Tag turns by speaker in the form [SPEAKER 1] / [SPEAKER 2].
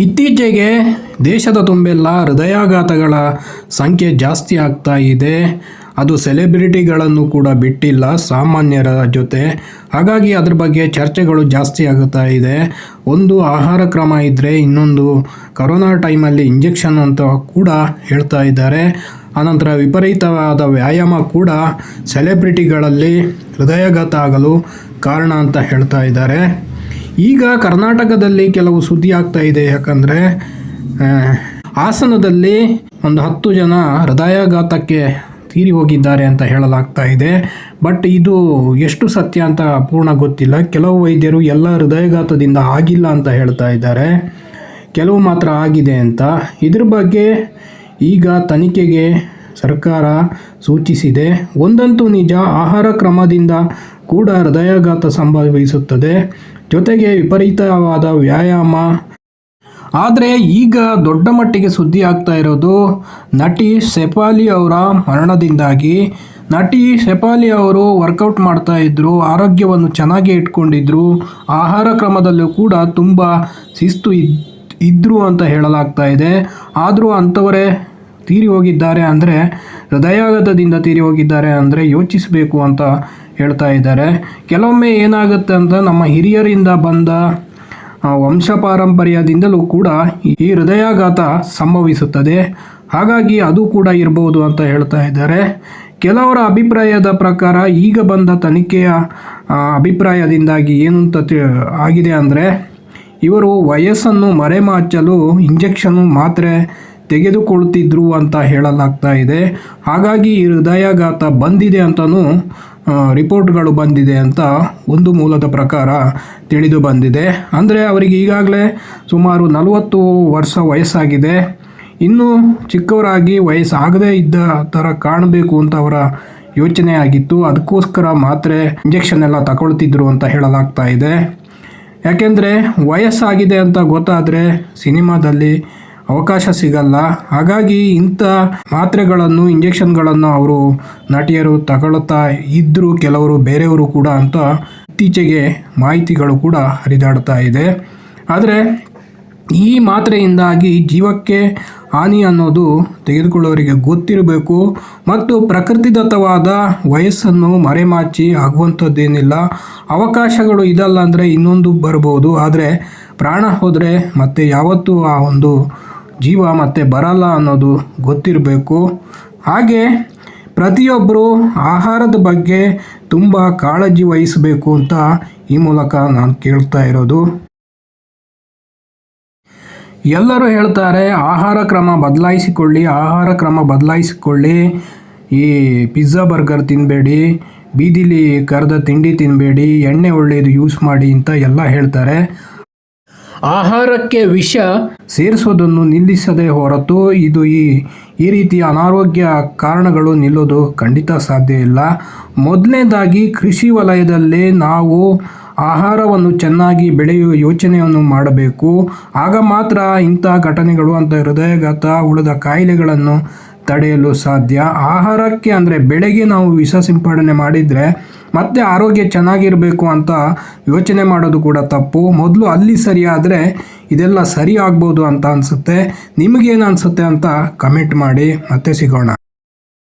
[SPEAKER 1] ಇತ್ತೀಚೆಗೆ ದೇಶದ ತುಂಬೆಲ್ಲ ಹೃದಯಾಘಾತಗಳ ಸಂಖ್ಯೆ ಜಾಸ್ತಿ ಆಗ್ತಾ ಇದೆ. ಅದು ಸೆಲೆಬ್ರಿಟಿಗಳನ್ನು ಕೂಡ ಬಿಟ್ಟಿಲ್ಲ ಸಾಮಾನ್ಯರ ಜೊತೆ. ಹಾಗಾಗಿ ಅದ್ರ ಬಗ್ಗೆ ಚರ್ಚೆಗಳು ಜಾಸ್ತಿ ಆಗುತ್ತಾ ಇದೆ. ಒಂದು ಆಹಾರ ಕ್ರಮ ಇದ್ದರೆ ಇನ್ನೊಂದು ಕರೋನಾ ಟೈಮಲ್ಲಿ ಇಂಜೆಕ್ಷನ್ ಅಂತ ಕೂಡ ಹೇಳ್ತಾ ಇದ್ದಾರೆ. ಆನಂತರ ವಿಪರೀತವಾದ ವ್ಯಾಯಾಮ ಕೂಡ ಸೆಲೆಬ್ರಿಟಿಗಳಲ್ಲಿ ಹೃದಯಾಘಾತ ಆಗಲು ಕಾರಣ ಅಂತ ಹೇಳ್ತಾ ಇದ್ದಾರೆ. ಈಗ ಕರ್ನಾಟಕದಲ್ಲಿ ಕೆಲವು ಸುದ್ದಿ ಆಗ್ತಾ ಇದೆ, ಯಾಕಂದರೆ ಹಾಸನದಲ್ಲಿ ಒಂದು ಹತ್ತು ಜನ ಹೃದಯಾಘಾತಕ್ಕೆ ತೀರಿ ಹೋಗಿದ್ದಾರೆ ಅಂತ ಹೇಳಲಾಗ್ತಾ ಇದೆ. ಬಟ್ ಇದು ಎಷ್ಟು ಸತ್ಯ ಅಂತ ಪೂರ್ಣ ಗೊತ್ತಿಲ್ಲ. ಕೆಲವು ವೈದ್ಯರು ಎಲ್ಲ ಹೃದಯಾಘಾತದಿಂದ ಆಗಿಲ್ಲ ಅಂತ ಹೇಳ್ತಾ ಇದ್ದಾರೆ. ಕೆಲವು ಮಾತ್ರ ಆಗಿದೆ ಅಂತ. ಇದ್ರ ಬಗ್ಗೆ ಈಗ ತನಿಖೆಗೆ ಸರ್ಕಾರ ಸೂಚಿಸಿದೆ. ಒಂದಂತೂ ನಿಜ, ಆಹಾರ ಕ್ರಮದಿಂದ ಕೂಡ ಹೃದಯಾಘಾತ ಸಂಭವಿಸುತ್ತದೆ. ಜೊತೆಗೆ ವಿಪರೀತವಾದ ವ್ಯಾಯಾಮ. ಆದರೆ ಈಗ ದೊಡ್ಡ ಮಟ್ಟಿಗೆ ಸುದ್ದಿ ಆಗ್ತಾ ಇರೋದು ನಟಿ ಶೆಫಾಲಿ ಅವರ ಮರಣದಿಂದಾಗಿ. ನಟಿ ಶೆಫಾಲಿ ಅವರು ವರ್ಕೌಟ್ ಮಾಡ್ತಾ ಇದ್ದರು ಆರೋಗ್ಯವನ್ನು ಚೆನ್ನಾಗಿ ಇಟ್ಕೊಂಡಿದ್ರು, ಆಹಾರ ಕ್ರಮದಲ್ಲೂ ಕೂಡ ತುಂಬ ಶಿಸ್ತು ಇದ್ ಇದ್ದರು ಅಂತ ಹೇಳಲಾಗ್ತಾ ಇದೆ. ಆದರೂ ಅಂಥವರೇ ತೀರಿ ಹೋಗಿದ್ದಾರೆ ಅಂದರೆ ಹೃದಯಾಘಾತದಿಂದ ತೀರಿ ಹೋಗಿದ್ದಾರೆ ಅಂದರೆ ಯೋಚಿಸಬೇಕು ಅಂತ ಹೇಳ್ತಾ ಇದ್ದಾರೆ. ಕೆಲವೊಮ್ಮೆ ಏನಾಗುತ್ತೆ ಅಂತ ನಮ್ಮ ಹಿರಿಯರಿಂದ ಬಂದ ಆ, ವಂಶ ಪಾರಂಪರ್ಯದಿಂದಲೂ ಕೂಡ ಈ ಹೃದಯಾಘಾತ ಸಂಭವಿಸುತ್ತದೆ. ಹಾಗಾಗಿ ಅದು ಕೂಡ ಇರಬಹುದು ಅಂತ ಹೇಳ್ತಾ ಇದ್ದಾರೆ. ಕೆಲವರ ಅಭಿಪ್ರಾಯದ ಪ್ರಕಾರ ಈಗ ಬಂದ ತನಿಖೆಯ ಅಭಿಪ್ರಾಯದಿಂದಾಗಿ ಏನು ಅಂತ ಆಗಿದೆ ಅಂದರೆ ಇವರು ವಯಸ್ಸನ್ನು ಮರೆಮಾಚಲು ಇಂಜೆಕ್ಷನ್ನು ಮಾತ್ರೆ ತೆಗೆದುಕೊಳ್ತಿದ್ರು ಅಂತ ಹೇಳಲಾಗ್ತಾ ಇದೆ. ಹಾಗಾಗಿ ಈ ಹೃದಯಾಘಾತ ಬಂದಿದೆ ಅಂತಲೂ ರಿಪೋರ್ಟ್ಗಳು ಬಂದಿದೆ ಅಂತ ಒಂದು ಮೂಲದ ಪ್ರಕಾರ ತಿಳಿದು ಬಂದಿದೆ. ಅಂದರೆ ಅವರಿಗೆ ಈಗಾಗಲೇ ಸುಮಾರು ನಲವತ್ತು ವರ್ಷ ವಯಸ್ಸಾಗಿದೆ. ಇನ್ನೂ ಚಿಕ್ಕವರಾಗಿ ವಯಸ್ಸಾಗದೇ ಇದ್ದ ಥರ ಕಾಣಬೇಕು ಅಂತ ಅವರ ಯೋಚನೆ ಆಗಿತ್ತು. ಅದಕ್ಕೋಸ್ಕರ ಮಾತ್ರೆ ಇಂಜೆಕ್ಷನ್ ಎಲ್ಲ ತಗೊಳ್ತಿದ್ರು ಅಂತ ಹೇಳಲಾಗ್ತಾ ಇದೆ. ಯಾಕೆಂದರೆ ವಯಸ್ಸಾಗಿದೆ ಅಂತ ಗೊತ್ತಾದರೆ ಸಿನಿಮಾದಲ್ಲಿ ಅವಕಾಶ ಸಿಗಲ್ಲ. ಹಾಗಾಗಿ ಇಂಥ ಮಾತ್ರೆಗಳನ್ನು, ಇಂಜೆಕ್ಷನ್ಗಳನ್ನು ಅವರು ನಟಿಯರು ತಗೊಳ್ತಾ ಇದ್ದರು ಕೆಲವರು ಬೇರೆಯವರು ಕೂಡ ಅಂತ ಇತ್ತೀಚೆಗೆ ಮಾಹಿತಿಗಳು ಕೂಡ ಹರಿದಾಡ್ತಾ ಇದೆ. ಆದರೆ ಈ ಮಾತ್ರೆಯಿಂದಾಗಿ ಜೀವಕ್ಕೆ ಹಾನಿ ಅನ್ನೋದು ತೆಗೆದುಕೊಳ್ಳೋರಿಗೆ ಗೊತ್ತಿರಬೇಕು ಮತ್ತು ಪ್ರಕೃತಿದತ್ತವಾದ ವಯಸ್ಸನ್ನು ಮರೆಮಾಚಿ ಆಗುವಂಥದ್ದೇನಿಲ್ಲ. ಅವಕಾಶಗಳು ಇದಲ್ಲ ಅಂದರೆ ಇನ್ನೊಂದು ಬರ್ಬೋದು. ಆದರೆ ಪ್ರಾಣ ಹೋದರೆ ಮತ್ತೆ ಯಾವತ್ತೂ ಆ ಒಂದು ಜೀವ ಮತ್ತೆ ಬರಲ್ಲ ಅನ್ನೋದು ಗೊತ್ತಿರಬೇಕು. ಹಾಗೆ ಪ್ರತಿಯೊಬ್ಬರು ಆಹಾರದ ಬಗ್ಗೆ ತುಂಬ ಕಾಳಜಿ ವಹಿಸಬೇಕು ಅಂತ ಈ ಮೂಲಕ ನಾನು ಕೇಳ್ತಾ ಇರೋದು. ಎಲ್ಲರೂ ಹೇಳ್ತಾರೆ, ಆಹಾರ ಕ್ರಮ ಬದಲಾಯಿಸಿಕೊಳ್ಳಿ, ಆಹಾರ ಕ್ರಮ ಬದಲಾಯಿಸಿಕೊಳ್ಳಿ. ಈ ಪಿಜ್ಜಾ ಬರ್ಗರ್ ತಿನ್ನಬೇಡಿ ಬೀದಿಲಿ ಕರೆದ ತಿಂಡಿ ತಿನ್ನಬೇಡಿ ಎಣ್ಣೆ ಒಳ್ಳೆಯದು ಯೂಸ್ ಮಾಡಿ ಅಂತ ಎಲ್ಲ ಹೇಳ್ತಾರೆ. ಆಹಾರಕ್ಕೆ ವಿಷ ಸೇರಿಸೋದನ್ನು ನಿಲ್ಲಿಸದೆ ಹೊರತು ಇದು ಈ ಈ ರೀತಿಯ ಅನಾರೋಗ್ಯ ಕಾರಣಗಳು ನಿಲ್ಲೋದು ಖಂಡಿತ ಸಾಧ್ಯ ಇಲ್ಲ. ಮೊದಲನೇದಾಗಿ ಕೃಷಿ ವಲಯದಲ್ಲಿ ನಾವು ಆಹಾರವನ್ನು ಚೆನ್ನಾಗಿ ಬೆಳೆಯುವ ಯೋಚನೆಯನ್ನು ಮಾಡಬೇಕು. ಆಗ ಮಾತ್ರ ಇಂಥ ಘಟನೆಗಳು ಅಂತ ಹೃದಯಘಾತ ಉಳಿದ ಕಾಯಿಲೆಗಳನ್ನು ತಡೆಯಲು ಸಾಧ್ಯ. ಆಹಾರಕ್ಕೆ ಅಂದರೆ ಬೆಳೆಗೆ ನಾವು ವಿಷ ಸಿಂಪಡಣೆ ಮಾಡಿದರೆ ಮತ್ತೆ ಆರೋಗ್ಯ ಚೆನ್ನಾಗಿರಬೇಕು ಅಂತ ಯೋಚನೆ ಮಾಡೋದು ಕೂಡ ತಪ್ಪು. ಮೊದಲು ಅಲ್ಲಿ ಸರಿಯಾದರೆ ಇದೆಲ್ಲ ಸರಿ ಆಗ್ಬೋದು ಅಂತ ಅನಿಸುತ್ತೆ. ನಿಮಗೇನು ಅನಿಸುತ್ತೆ ಅಂತ ಕಮೆಂಟ್ ಮಾಡಿ. ಮತ್ತೆ ಸಿಗೋಣ.